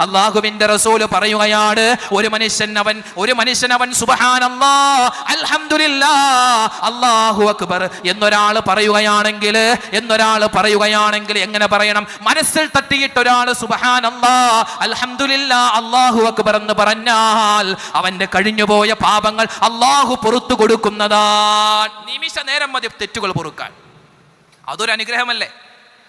അള്ളാഹുവിന്റെ റസൂൽ പറയുകയാണ് ഒരു മനുഷ്യൻ അവൻ ഒരു മനുഷ്യൻ അവൻ സുബഹാനല്ലാ അല്ലാഹു അക്ബർ. എന്നൊരാൾ പറയുകയാണെങ്കിൽ എന്നൊരാൾ പറയുകയാണെങ്കിൽ എങ്ങനെ പറയണം? മനസ്സിൽ തട്ടിയിട്ട് ഒരാൾ സുബഹാനല്ലാ അൽഹംദുലില്ലാ അല്ലാഹു അക്ബർ എന്ന് പറഞ്ഞാൽ അവന്റെ കഴിഞ്ഞുപോയ പാപങ്ങൾ അള്ളാഹു പുറത്തു കൊടുക്കുന്നതാ നിമിഷ നേരം മതി തെറ്റുകൾ പൊറുക്കാൻ. അതൊരു അനുഗ്രഹമല്ലേ?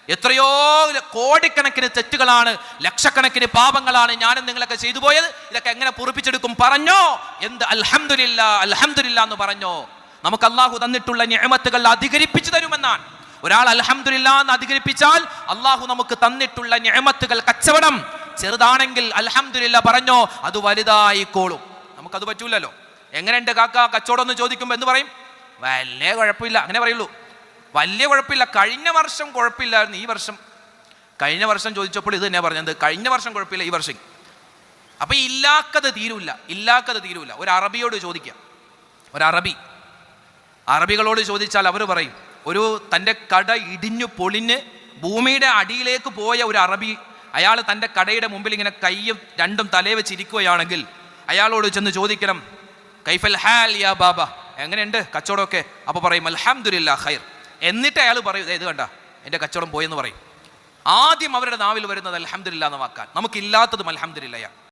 എത്രയോ കോടിക്കണക്കിന് തെറ്റുകളാണ് ലക്ഷക്കണക്കിന് പാപങ്ങളാണ് ഞാനും നിങ്ങളൊക്കെ ചെയ്തു പോയത്. ഇതൊക്കെ എങ്ങനെ പൊറിപ്പിച്ചെടുക്കും? പറഞ്ഞോ? എന്ത് അൽഹംദുലില്ല അൽഹംദുലില്ല എന്ന് പറഞ്ഞോ? നമുക്ക് അള്ളാഹു തന്നിട്ടുള്ള ഞാമത്തുകൾ അധികരിപ്പിച്ചു തരുമെന്നാണ്. ഒരാൾ അൽഹംദുലില്ല എന്ന് അധികരിപ്പിച്ചാൽ അള്ളാഹു നമുക്ക് തന്നിട്ടുള്ള ഞാമത്തുകൾ കച്ചവടം. ചെറുതാണെങ്കിൽ അൽഹംദുലില്ല പറഞ്ഞോ അത് വലുതായിക്കോളും. നമുക്കത് പറ്റൂലല്ലോ. എങ്ങനെയുണ്ട് കാക്ക? കച്ചവടം എന്ന് ചോദിക്കുമ്പോൾ എന്ന് പറയും? വല്ലേ കുഴപ്പമില്ല. അങ്ങനെ പറയുള്ളൂ. വലിയ കുഴപ്പമില്ല. കഴിഞ്ഞ വർഷം കുഴപ്പമില്ലായിരുന്നു ഈ വർഷം കഴിഞ്ഞ വർഷം ചോദിച്ചപ്പോൾ ഇത് തന്നെ പറഞ്ഞത്. കഴിഞ്ഞ വർഷം കുഴപ്പമില്ല ഈ വർഷം. അപ്പോൾ ഇല്ലാക്കത് തീരൂല ഇല്ലാക്കത് തീരൂല ഒരു അറബിയോട് ചോദിക്കാം. ഒരു അറബി. അറബികളോട് ചോദിച്ചാൽ അവർ പറയും ഒരു തന്റെ കട ഇടിഞ്ഞു പൊളിഞ്ഞ് ഭൂമിയുടെ അടിയിലേക്ക് പോയ ഒരു അറബി അയാൾ തന്റെ കടയുടെ മുമ്പിൽ ഇങ്ങനെ കയ്യും രണ്ടും തലയെ വെച്ചിരിക്കുകയാണെങ്കിൽ അയാളോട് ചെന്ന് ചോദിക്കണം കൈഫൽ ഹാൽ യാ ബാബ? എങ്ങനെയുണ്ട് കച്ചവടമൊക്കെ? അപ്പോൾ പറയും അൽഹംദുലില്ലാ ഖൈർ. എന്നിട്ട് അയാൾ പറയും "ദേ ഇത് കണ്ട എന്റെ കച്ചവടം പോയെന്ന് പറയും. ആദ്യം അവരുടെ നാവിൽ വരുന്നത് അലഹമില്ല എന്ന വാക്കാൻ നമുക്കില്ലാത്തതും അൽഹംദുലില്ലയാണ്